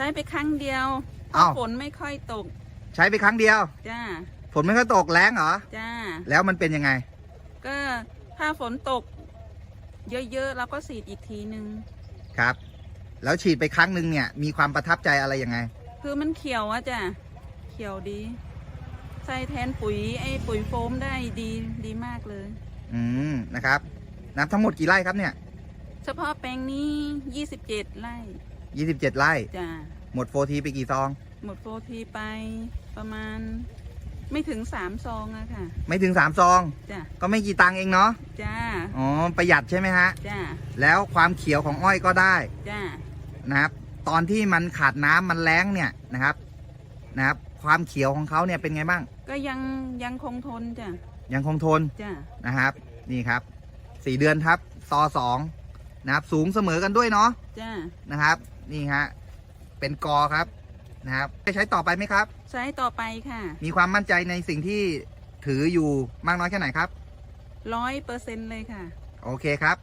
ช้ไปครั้งเดียวเพอ้าราะวฝนไม่ค่อยตก ใช้ไปครั้งเดียว จ้า ฝนไม่ค่อยตกแรงเหรอ จ้า แล้วมันเป็นยังไง ก็ถ้าฝนตก เยอะๆเราก็สีดอีกทีนึง ครับ แล้วฉีดไปครั้งหนึ่งเนี่ย มีความประทับใจอะไรยังไง คือมันเขียวอะจ้ะ เขียวดี ใส่แทนปุ๋ยไอ้ปุ๋ยโฟมได้ดีดีมากเลย อืม นะครับ นับทั้งหมดกี่ไร่ครับเนี่ย เฉพาะแปลงนี้ 27 ไร่ 27 ไร่ จ้ะหมดโฟทีไปกี่ซอง หมดโฟทีไปประมาณ ไม่ถึงสามซองอะค่ะ ไม่ถึง 3 ซอง จ้ะก็ไม่กี่ตังค์เองเนาะ จ้าอ๋อ ประหยัดใช่ไหมฮะ จ้าแล้วความเขียวของอ้อยก็ได้จ้านะครับ ตอนที่มันขาดน้ำมันแล้งเนี่ยนะครับ นะครับ ความเขียวของเขาเนี่ยเป็นไงบ้าง ก็ยังยังคงทนจ้ะยังคงทนจ้านะครับ นี่ครับสี่เดือนครับ ซอสอง นะครับ สูงเสมอกันด้วยเนาะจ้านะครับ นี่ฮะเป็นกอครับนะครับจะใช้ต่อไปไหมครับ ใช้ต่อไปค่ะมีความมั่นใจในสิ่งที่ถืออยู่มากน้อยแค่ไหนครับร้อยเปอร์เซ็นต์เลยค่ะ โอเคครับ